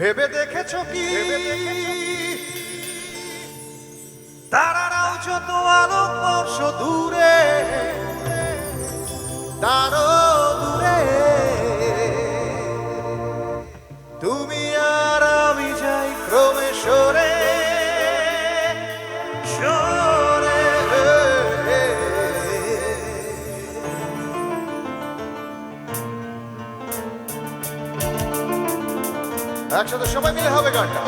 ভেবে দেখেছ কি? তারারাও যত আলোকবর্ষ দূরে তারও একসাথে সবাই মিলে হবে গানটা।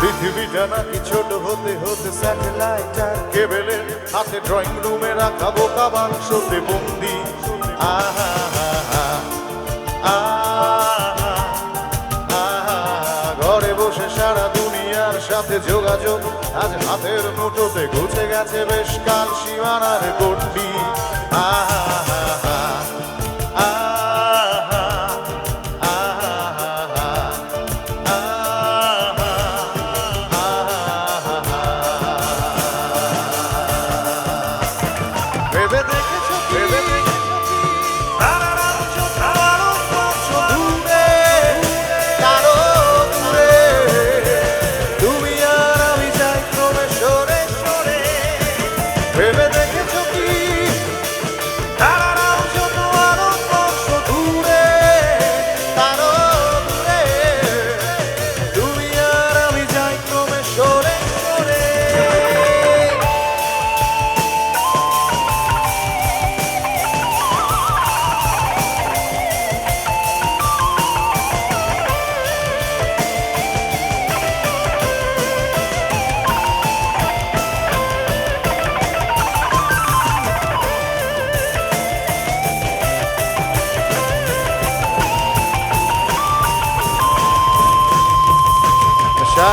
পৃথিবীটা নাকি ছোট হতে হতে স্যাটেলাইট আর কেবেলের হাতে ড্রয়িং রুমে রাখা বোকা বাক্সতে বন্দি। আহা আহা, আহা, যোগাযোগ আজ হাতের মুঠোতে ঘুচে গেছে বেশ কাল সীমানার গন্ডি আহা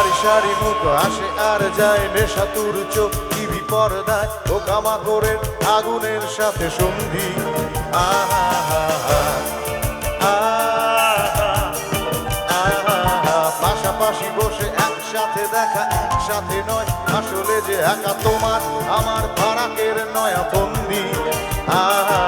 সারি সারি মুখ আসে আর যায় নেশা তুর চোখ টিভি পর্দায় ও কামাকরের আগুনের সাথে সন্ধি। আহা পাশাপাশি বসে একসাথে দেখা একসাথে নয়। আসলে যে একা তোমার আমার ফারাকের নয়া বন্দি। আহা,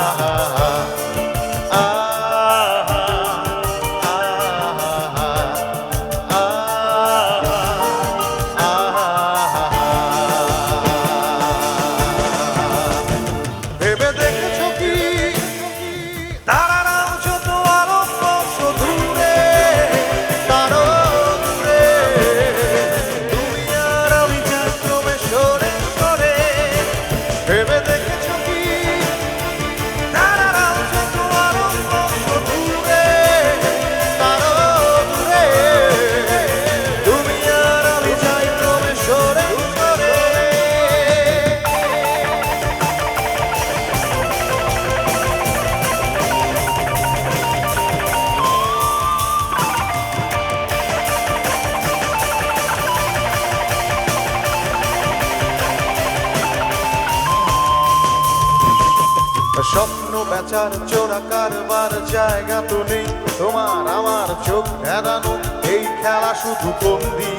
স্বপ্ন বেচার চোরা কারবার জায়গা তো নেই। তোমার আমার চোখ ভেদানো এই খেলা শুধু বন্দি।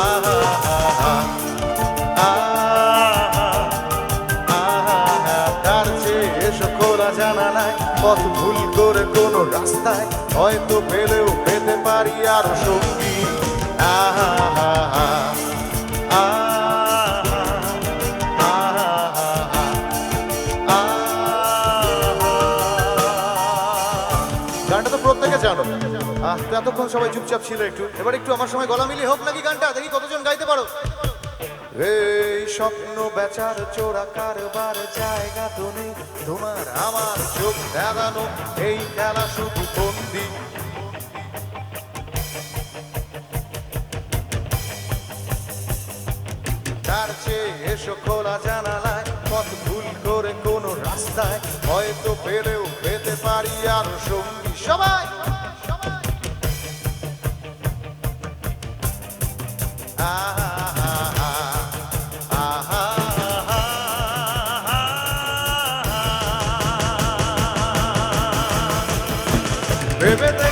আহা আহা, জানা নাই পথ ভুল করে কোনো রাস্তায়। হয়তো পেলেও পেতে পারি আরও সঙ্গী গানটা তো প্রত্যেকে জানো। এতক্ষণ সবাই চুপচাপ ছিল একটু। এবার একটু আমার সময় গলা মিলিয়ে হোক নাকি গানটা, দেখি কতজন গাইতে পারো। এই স্বপ্ন বেচার চোরা কারবার জায়গা তো নেই। তোমার আমার চোখ দেখানো, এই খেলা শুধু বন্দি। তার চেয়ে এসো খোলা জানালায় পথ ভুল করে কোন রাস্তায় হয়তো পেরেও পেতে পারি আর সঙ্গী সবাই Bebe